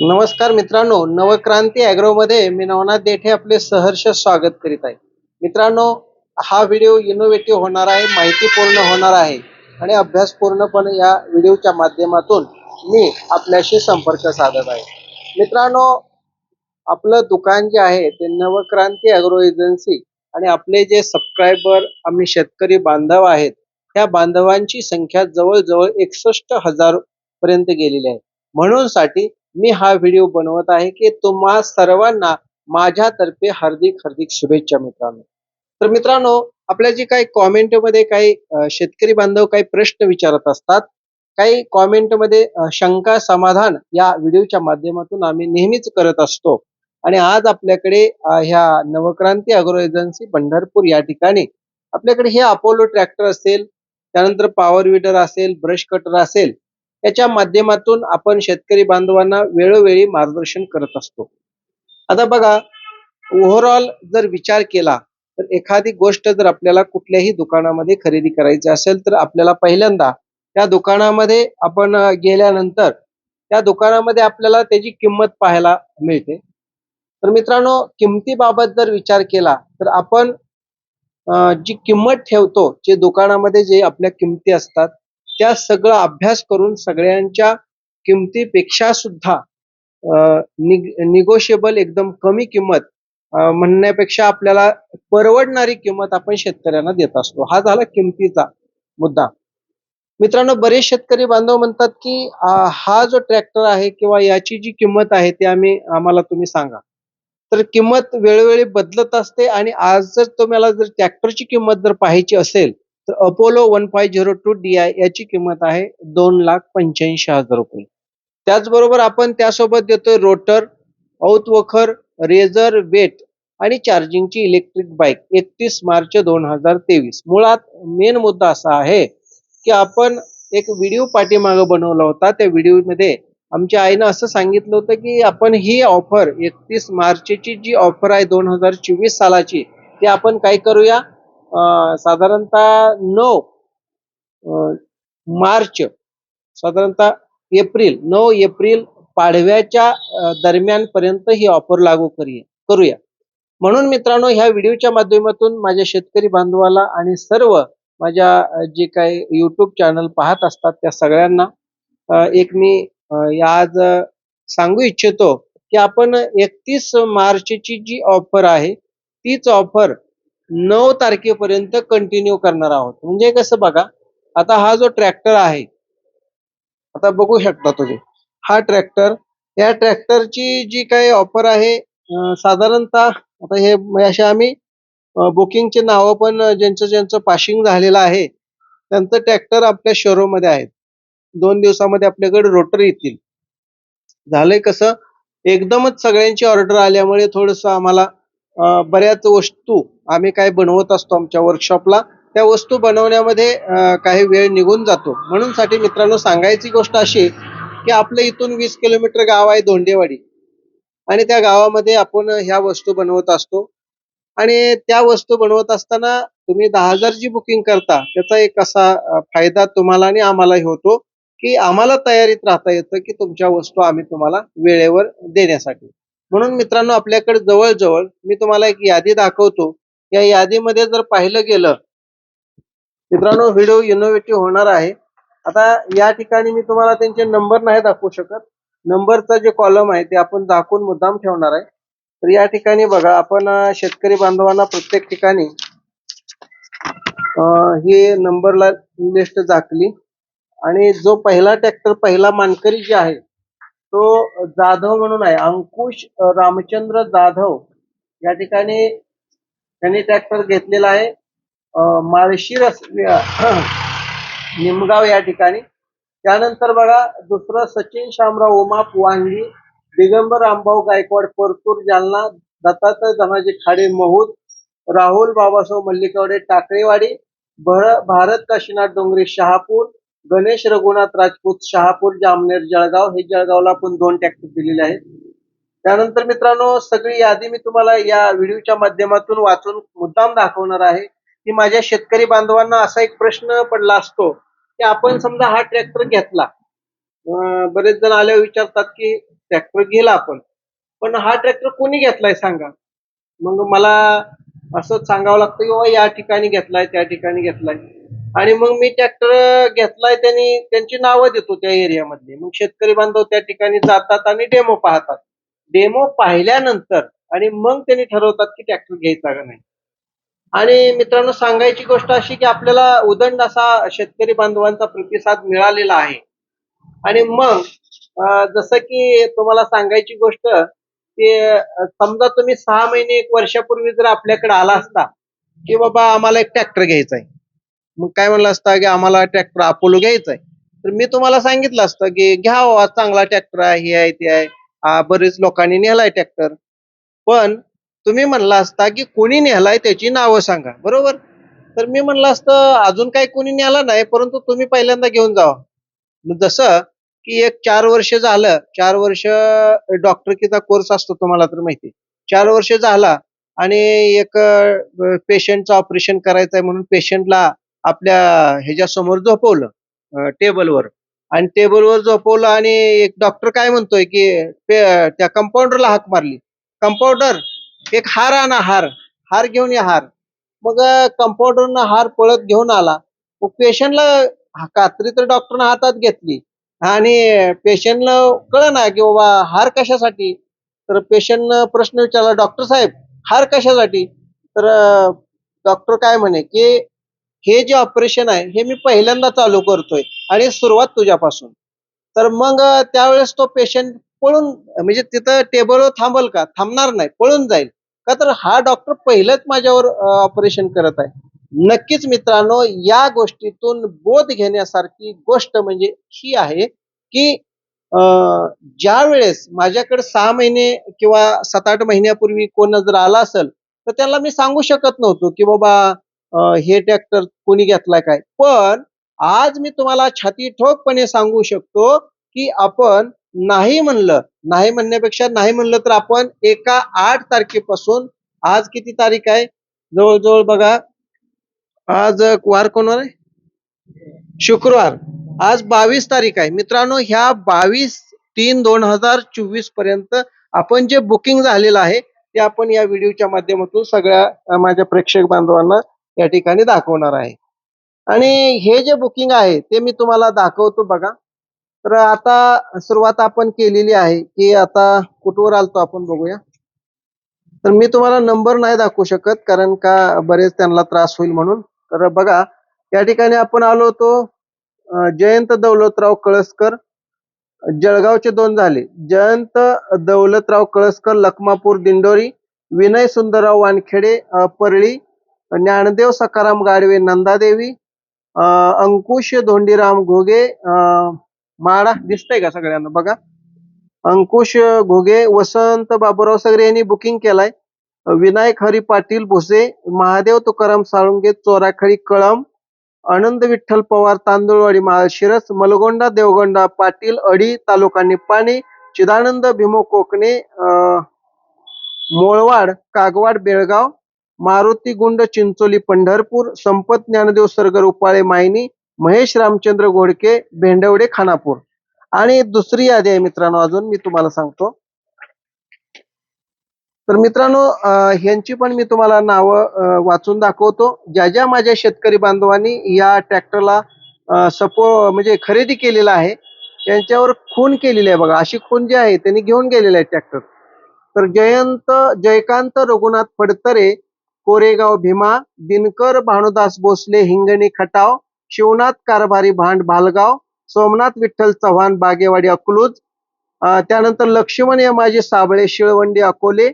नमस्कार मित्रांनो नवक्रांती मध्ये मी नवनाथ देठे आपले सहर्ष स्वागत करीत आहे. मित्रांनो हा व्हिडिओ इनोव्हेटिव्ह होणार आहे माहितीपूर्ण होणार आहे आणि अभ्यास पूर्णपणे या व्हिडिओच्या माध्यमातून मी आपल्याशी संपर्क साधत आहे. मित्रांनो आपलं दुकान जे आहे ते नवक्रांती अॅग्रो एजन्सी आणि आपले जे सबस्क्रायबर आम्ही शेतकरी बांधव आहेत त्या बांधवांची संख्या जवळजवळ एकसष्ट हजार पर्यंत गेलेली आहे. म्हणून साठी मी हा व्हिडिओ बनवत आहे की तुम्हा सर्वांना माझ्यातर्फे हार्दिक हार्दिक शुभेच्छा मित्रांनो. तर मित्रांनो आपल्या जे काही कॉमेंटमध्ये काही शेतकरी बांधव काही प्रश्न विचारत असतात काही कॉमेंटमध्ये मध्ये शंका समाधान या व्हिडिओच्या माध्यमातून आम्ही नेहमीच करत असतो. आणि आज आपल्याकडे ह्या नवक्रांती अग्रो एजन्सी पंढरपूर या ठिकाणी आपल्याकडे हे अपोलो ट्रॅक्टर असेल त्यानंतर पॉवर विडर असेल ब्रश कटर असेल याच्या माध्यमातून आपण शेतकरी बांधवांना वेळोवेळी मार्गदर्शन करत असतो. आता बघा ओव्हरऑल जर विचार केला तर एखादी गोष्ट जर आपल्याला कुठल्याही दुकानामध्ये खरेदी करायची असेल तर आपल्याला पहिल्यांदा त्या दुकानामध्ये आपण गेल्यानंतर त्या दुकानामध्ये आपल्याला त्याची किंमत पाहायला मिळते. तर मित्रांनो किमतीबाबत जर विचार केला तर आपण जी किंमत ठेवतो जे दुकानामध्ये जे आपल्या किमती असतात त्या सगळा अभ्यास करून सगळ्यांच्या किमतीपेक्षा सुद्धा निगोशिएबल एकदम कमी किंमत म्हणण्यापेक्षा आपल्याला परवडणारी किंमत आपण शेतकऱ्यांना देत असतो. हा झाला किमतीचा मुद्दा. मित्रांनो बरेच शेतकरी बांधव म्हणतात की आ, हा जो ट्रॅक्टर आहे किंवा याची जी किंमत आहे ती आम्ही आम्हाला तुम्ही सांगा. तर किंमत वेळोवेळी बदलत असते आणि आज जर तुम्हाला जर ट्रॅक्टरची किंमत जर पाहायची असेल तर Apollo one five zero two D I याची किंमत आहे दोन लाख पंच्याऐंशी हजार रुपये. त्याचबरोबर आपण त्यासोबत देतोय रोटर औतवखर रेझर वेट आणि चार्जिंगची इलेक्ट्रिक बाईक एकतीस मार्च दोन हजार तेवीस. मुळात मेन मुद्दा असा आहे की आपण एक व्हिडिओ पाठीमागं बनवला होता. त्या व्हिडिओमध्ये आमच्या आईनं असं सांगितलं होतं की आपण ही ऑफर एकतीस मार्चची जी ऑफर आहे दोन हजार चोवीस सालाची ती आपण काय करूया? साधारणतः नऊ मार्च साधारणतः एप्रिल नऊ एप्रिल पाडव्याच्या दरम्यान दरम्यानपर्यंत ही ऑफर लागू करूया करूया. म्हणून मित्रांनो ह्या व्हिडिओच्या माध्यमातून माझ्या शेतकरी बांधवाला आणि सर्व माझ्या जे काही युट्यूब चॅनल पाहत असतात त्या सगळ्यांना एक मी आज सांगू इच्छितो की आपण एकतीस मार्चची जी ऑफर आहे तीच ऑफर नऊ तारखेपर्यंत कंटिन्यू करणार आहोत. म्हणजे कसं बघा आता हा जो ट्रॅक्टर आहे आता बघू शकता तुम्ही हा ट्रॅक्टर या ट्रॅक्टरची जी काही ऑफर आहे साधारणतः आता हे अशा असे आम्ही बुकिंगचे नावं पण ज्यांचं ज्यांचं पाशिंग झालेलं आहे त्यांचं ट्रॅक्टर आपल्या शोरूममध्ये आहेत. दोन दिवसामध्ये आपल्याकडे रोटर येतील. झालंय कसं एकदमच सगळ्यांची ऑर्डर आल्यामुळे थोडस आम्हाला बऱ्याच वस्तू आम्ही काय बनवत असतो आमच्या वर्कशॉपला त्या वस्तू बनवण्यामध्ये काही वेळ निघून जातो. म्हणून साठी मित्रांनो सांगायची गोष्ट अशी की आपलं इथून वीस किलोमीटर गाव आहे धोंडेवाडी. आणि त्या गावामध्ये आपण ह्या वस्तू बनवत असतो. आणि त्या वस्तू बनवत असताना तुम्ही दहा हजार जी बुकिंग करता त्याचा एक असा फायदा तुम्हाला आणि आम्हालाही होतो की आम्हाला तयारीत राहता येतं की तुमच्या वस्तू आम्ही तुम्हाला वेळेवर देण्यासाठी. म्हणून मित्रांनो आपल्याकडे जवळजवळ मी तुम्हाला एक यादी दाखवतो या यादीमध्ये जर पाहिलं गेलं मित्रांनो व्हिडिओ इनोव्हेटिव्ह होणार आहे. आता या ठिकाणी मी तुम्हाला त्यांचे नंबर नाही दाखवू शकत. नंबरचा जे कॉलम आहे ते आपण दाखवून मुद्दाम ठेवणार आहे. तर या ठिकाणी बघा आपण शेतकरी बांधवांना प्रत्येक ठिकाणी हे नंबरला लिस्ट दाखली. आणि जो पहिला ट्रॅक्टर पहिला मानकरी जे आहे तो जाधव म्हणून आहे. अंकुश रामचंद्र जाधव. या ठिकाणी त्यांनी ट्रॅक्टर घेतलेला आहे. माळशिरस निमगाव या ठिकाणी. त्यानंतर बघा दुसरं सचिन शामराव उमाप वांगी दिगंबर रामभाऊ गायकवाड परतूर जालना दत्तात्रय धनाजी खाडे महूद राहुल बाबासाहेब मल्लिकवडे टाकळेवाडी भर- भारत काशीनाथ डोंगरे शहापूर गणेश रघुनाथ राजपूत शहापूर जामनेर जळगाव. हे जळगावला पण दोन ट्रॅक्टर दिलेले आहेत. त्यानंतर मित्रांनो सगळी यादी मी तुम्हाला या व्हिडिओच्या माध्यमातून वाचून मुद्दाम दाखवणार आहे. की माझ्या शेतकरी बांधवांना असा एक प्रश्न पडला असतो की आपण समजा हा ट्रॅक्टर घेतला. बरेच जण आल्यावर विचारतात की ट्रॅक्टर गेला आपण. पण हा ट्रॅक्टर कोणी घेतलाय सांगा? मग मला असं सांगावं लागतं की बाबा या ठिकाणी घेतलाय त्या ठिकाणी घेतलाय. आणि मग मी ट्रॅक्टर घेतलाय त्यांनी त्यांची नावं देतो त्या एरियामधली. मग शेतकरी बांधव त्या ठिकाणी जातात आणि डेमो पाहतात. डेमो पाहिल्यानंतर आणि मग त्यांनी ठरवतात की ट्रॅक्टर घ्यायचा का नाही. आणि मित्रांनो सांगायची गोष्ट अशी की आपल्याला उदंड असा शेतकरी बांधवांचा प्रतिसाद मिळालेला आहे. आणि मग जसं की तुम्हाला सांगायची गोष्ट की समजा तुम्ही सहा महिने एक वर्षापूर्वी जर आपल्याकडे आला असता की बाबा आम्हाला एक ट्रॅक्टर घ्यायचा आहे. मग काय म्हणलं असतं की आम्हाला ट्रॅक्टर अपोलो घ्यायचा आहे. तर मी तुम्हाला सांगितलं असतं की घ्या हो, चांगला ट्रॅक्टर आहे हे आहे ते आहे. बरेच लोकांनी नेलाय ट्रॅक्टर पण तुम्ही म्हणला असता की कोणी नेलाय त्याची नावं सांगा बरोबर? तर मी म्हणलं असतं अजून काही कोणी नेला नाही परंतु तुम्ही पहिल्यांदा घेऊन जावा. जसं की एक चार वर्ष झालं चार वर्ष डॉक्टरकीचा कोर्स असतो तुम्हाला तर माहिती चार वर्ष झाला आणि एक पेशंटचं ऑपरेशन करायचं आहे म्हणून पेशंटला आपल्या ह्याच्या समोर झोपवलं टेबलवर आणि टेबलवर झोपवलं आणि एक डॉक्टर काय म्हणतोय की ते- त्या कंपाऊंडरला हाक मारली. कंपाऊंडर एक हार आणा हार. हार घेऊन या हार. मग कंपाऊंडरनं हार पळत घेऊन आला. मग पेशंटला कात्री तर डॉक्टरनं हातात घेतली. आणि पेशंटला कळ ना की बाबा हार कशासाठी? तर पेशंटनं प्रश्न विचारला डॉक्टर साहेब हार कशासाठी? तर डॉक्टर काय म्हणे की हे जे ऑपरेशन आहे हे मी पहिल्यांदा चालू करतोय आणि सुरुवात तुझ्यापासून. तर मग त्यावेळेस तो पेशंट पळून म्हणजे तिथं टेबलवर थांबल का? थांबणार नाही पळून जाईल. का तर हा डॉक्टर पहिलंच माझ्यावर ऑपरेशन करत आहे. नक्कीच मित्रांनो या गोष्टीतून बोध घेण्यासारखी गोष्ट म्हणजे ही आहे की ज्या वेळेस माझ्याकडे सहा महिने किंवा सात आठ महिन्यापूर्वी कोण जर आला असेल तर त्याला मी सांगू शकत नव्हतो की बाबा हे ट्रॅक्टर कोणी घेतलाय काय? पण आज मी तुम्हाला छाती ठोकपणे सांगू शकतो की आपण नाही म्हणलं नाही म्हणण्यापेक्षा नाही म्हणलं तर आपण एका आठ तारखेपासून आज किती तारीख आहे? जवळजवळ बघा आज वार कोणवर आहे? शुक्रवार. आज बावीस तारीख आहे. मित्रांनो ह्या बावीस तीन दोन हजार चोवीसपर्यंत आपण जे बुकिंग झालेलं आहे ते आपण या व्हिडिओच्या माध्यमातून सगळ्या माझ्या प्रेक्षक बांधवांना या ठिकाणी दाखवणार आहे. आणि हे जे बुकिंग आहे ते मी तुम्हाला दाखवतो बघा. तर आता सुरुवात आपण केलेली आहे की आता कुठवर आलतो आपण बघूया. तर मी तुम्हाला नंबर नाही दाखवू शकत कारण का बरेच त्यांना त्रास होईल म्हणून. तर बघा या ठिकाणी आपण आलो होतो जयंत दौलतराव कळसकर. जळगावचे दोन झाले. जयंत दौलतराव कळसकर लखमापूर दिंडोरी. विनय सुंदरराव वानखेडे परळी. ज्ञानदेव सकाराम गाडवे नंदादेवी अंकुश धोंडीराम घोगे माळा माडा दिसतंय का सगळ्यांना? बघा. अंकुश घोगे वसंत बाबूराव सगळे यांनी बुकिंग केलाय. विनायक हरी पाटील भुसे महादेव तुकाराम साळुंगे चोराखळी कळम आनंद विठ्ठल पवार तांदूळवाडी माळशिरस मलगोंडा देवगोंडा पाटील अडी तालुका निपाणी चिदानंद भीमो कोकणे मोळवाड कागवाड बेळगाव मारुती गुंड चिंचोली पंढरपूर संपत ज्ञानदेव सरगर उपाळे मायनी महेश रामचंद्र घोडके भेंडवडे खानापूर. आणि दुसरी यादी आहे मित्रांनो अजून मी तुम्हाला सांगतो. तर मित्रांनो ह्यांची पण मी तुम्हाला नावं वाचून दाखवतो. ज्या ज्या माझ्या शेतकरी बांधवांनी या ट्रॅक्टरला सपो म्हणजे खरेदी केलेला आहे त्यांच्यावर खून केलेली आहे बघा. अशी खून जी आहे त्यांनी घेऊन गेलेलं आहे ट्रॅक्टर. तर जयंत जयकांत रघुनाथ फडतरे कोरेगाव भीमा दिनकर भानुदास भोसले हिंगणी खटाव शिवनाथ कारभारी भांड भालगाव सोमनाथ विठ्ठल चव्हाण बागेवाडी अकलूज त्यानंतर लक्ष्मण यमाजी साबळे शिळवंडी अकोले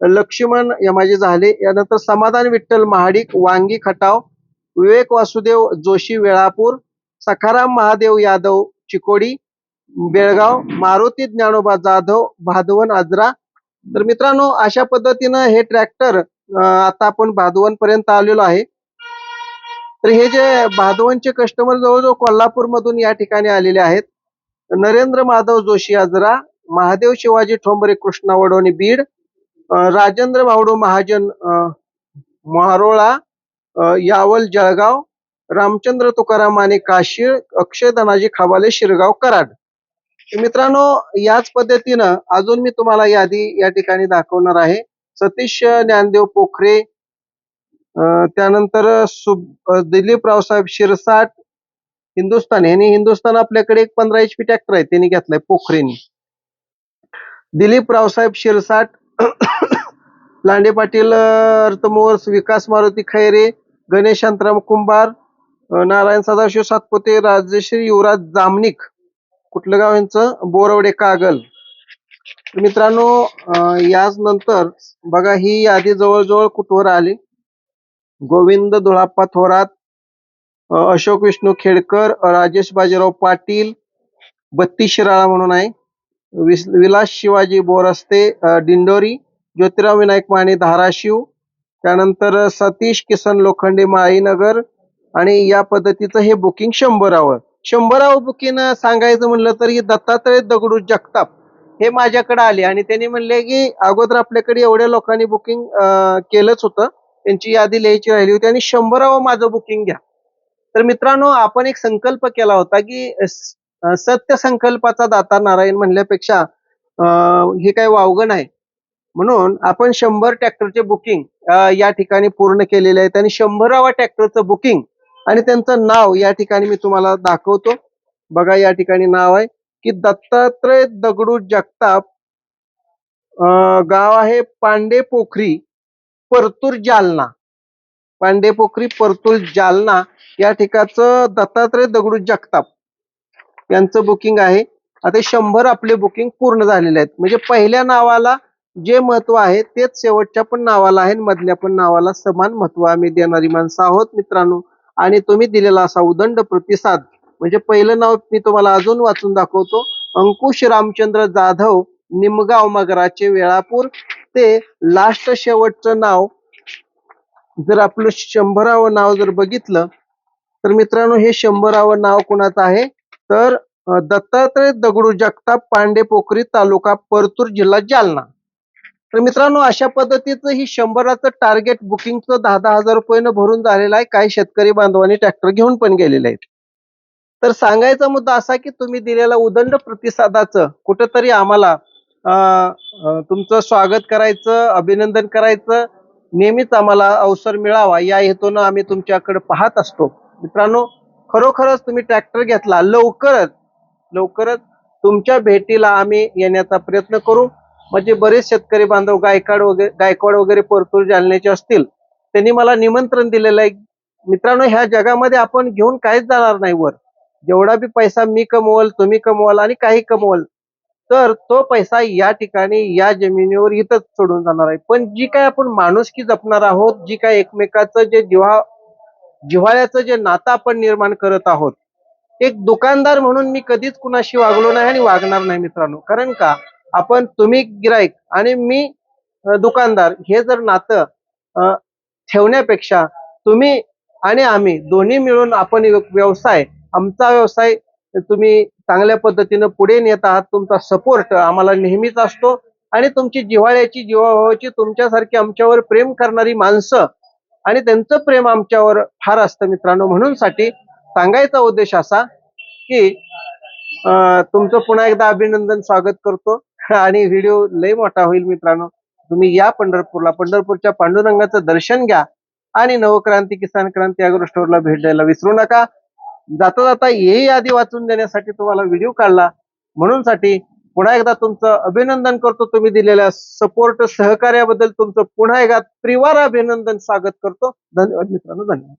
लक्ष्मण यमाजी झाले. यानंतर समाधान विठ्ठल महाडिक वांगी खटाव विवेक वासुदेव जोशी वेळापूर सखाराम महादेव यादव चिकोडी बेळगाव मारुती ज्ञानोबा जाधव भादवन आजरा. तर मित्रांनो अशा पद्धतीनं हे ट्रॅक्टर आता आपण भादवन पर्यंत आलेलो आहे. तर हे जे भादवनचे कस्टमर जवळजवळ कोल्हापूर मधून या ठिकाणी आलेले आहेत. नरेंद्र माधव जोशी आजरा महादेव शिवाजी ठोंबरे कृष्णा वडोणी बीड राजेंद्र भावडो महाजन अं, मारोळा यावल जळगाव रामचंद्र तुकाराम माने काशीळ अक्षय धनाजी खाबाले शिरगाव कराड. मित्रांनो याच पद्धतीनं अजून मी तुम्हाला यादी या ठिकाणी दाखवणार आहे. सतीश ज्ञानदेव पोखरे अं, त्यानंतर सु अं, दिलीप रावसाहेब शिरसाट हिंदुस्थान. यांनी हिंदुस्थान आपल्याकडे एक पंधरा एच पी ट्रॅक्टर आहे त्यांनी घेतलाय पोखरेनी. दिलीप रावसाहेब शिरसाट लांडे पाटील अर्थमोर्स विकास मारुती खैरे गणेश शांतराम कुंभार नारायण सदाशिव सातपुते राजश्री युवराज जामनिक कुठलं गाव यांचं? बोरवडे कागल. मित्रांनो याच नंतर बघा ही यादी जवळजवळ कुठवर आली? गोविंद धुळाप्पा थोरात अशोक विष्णू खेडकर राजेश बाजीराव पाटील बत्तीस शिराळा म्हणून आहे. विस- विलास शिवाजी बोरस्ते डिंडोरी दिंडोरी ज्योतिराव विनायक माने धाराशिव. त्यानंतर सतीश किसन लोखंडे माळीनगर. आणि या पद्धतीचं हे बुकिंग शंभरावं शंभरावं बुकिंग सांगायचं म्हणलं तर ही दत्तात्रय दगडू जगताप. हे माझ्याकडे आले. आणि त्यांनी म्हणले की अगोदर आपल्याकडे एवढ्या लोकांनी बुकिंग केलंच होतं. त्यांची यादी लिहायची राहिली होती आणि शंभरावं माझं बुकिंग घ्या. तर मित्रांनो आपण एक संकल्प केला होता की सत्य संकल्पाचा दाता नारायण म्हणल्यापेक्षा हे काय वावगं नाही. म्हणून आपण शंभर ट्रॅक्टरचे बुकिंग या ठिकाणी पूर्ण केलेले आहेत आणि शंभरावा ट्रॅक्टरचं बुकिंग आणि त्यांचं नाव या ठिकाणी मी तुम्हाला दाखवतो. बघा या ठिकाणी नाव आहे. की दत्तात्रय दगडू जगताप गाव आहे पांडे पोखरी परतूर जालना. पांडे पोखरी परतूर जालना या ठिकाणचं दत्तात्रय दगडू जगताप. यांचं बुकिंग आहे. आता शंभर आपले बुकिंग पूर्ण झालेले आहेत. म्हणजे पहिल्या नावाला जे महत्त्व आहे तेच शेवटच्या पण नावाला आहे मधल्या पण नावाला समान महत्त्व आम्ही देणारी माणसं आहोत मित्रांनो. आणि तुम्ही दिलेला असा उदंड प्रतिसाद म्हणजे पहिलं नाव मी तुम्हाला अजून वाचून दाखवतो. अंकुश रामचंद्र जाधव निमगाव मगराचे वेळापूर. ते लास्ट शेवटचं नाव जर आपलं शंभरावं नाव जर बघितलं तर मित्रांनो हे शंभरावं नाव कुणाचं आहे? तर दत्तात्रय दगडू जगताप पांडे पोखरी तालुका परतूर जिल्हा जालना. तर मित्रांनो अशा पद्धतीचं ही शंभराचं टार्गेट बुकिंगचं दहा दहा हजार रुपयानं भरून झालेलं आहे. काही शेतकरी बांधवांनी ट्रॅक्टर घेऊन पण गेलेले आहेत. तर सांगायचा मुद्दा असा की तुम्ही दिलेला उदंड प्रतिसादाचं कुठंतरी आम्हाला तुमचं स्वागत करायचं अभिनंदन करायचं नेहमीच आम्हाला अवसर मिळावा या हेतूनं आम्ही तुमच्याकडे पाहत असतो. मित्रांनो खरोखरच तुम्ही ट्रॅक्टर घेतला लवकरच लवकरच तुमच्या भेटीला आम्ही येण्याचा प्रयत्न करू. म्हणजे बरेच शेतकरी बांधव गायकाड वगैरे गायकवाड वगैरे परतूर जालन्याचे असतील त्यांनी मला निमंत्रण दिलेलं आहे. मित्रांनो ह्या जगामध्ये आपण घेऊन काहीच जाणार नाही वर. जेवढा बी पैसा मी कमवल तुम्ही कमवाल आणि काही कमवल तर तो पैसा या ठिकाणी या जमिनीवर इथंच सोडून जाणार आहे. पण जी काय आपण माणुसकी जपणार आहोत जी काय एकमेकाचं जे जिव्हा जिव्हाळ्याचं जे नातं आपण निर्माण करत आहोत एक दुकानदार म्हणून मी कधीच कुणाशी वागलो नाही आणि वागणार नाही मित्रांनो. कारण का? आपण तुम्ही गिराईक आणि मी दुकानदार हे जर नातं ठेवण्यापेक्षा तुम्ही आणि आम्ही दोन्ही मिळून आपण व्यवसाय आमचा व्यवसाय तुम्ही चांगल्या पद्धतीनं पुढे नेत आहात तुमचा सपोर्ट आम्हाला नेहमीच असतो आणि तुमची जिव्हाळ्याची जीवाभावाची तुमच्यासारखी आमच्यावर प्रेम करणारी माणसं आणि त्यांचं प्रेम आमच्यावर फार असतं मित्रांनो. म्हणून साठी सांगायचा उद्देश असा की तुमचं पुन्हा एकदा अभिनंदन स्वागत करतो. आणि व्हिडिओ लय मोठा होईल मित्रांनो. तुम्ही या पंढरपूरला पंढरपूरच्या पांडुरंगाचं दर्शन घ्या आणि नवक्रांती किसान क्रांती अॅग्रो स्टोअरला भेट द्यायला विसरू नका. जाता जाता हे यादी वाचून देण्यासाठी तुम्हाला व्हिडिओ काढला. म्हणून साठी पुन्हा एकदा तुमचं अभिनंदन करतो तुम्ही दिलेल्या सपोर्ट सहकार्याबद्दल तुमचं पुन्हा एकदा त्रिवार अभिनंदन स्वागत करतो. धन्यवाद मित्रांनो धन्यवाद.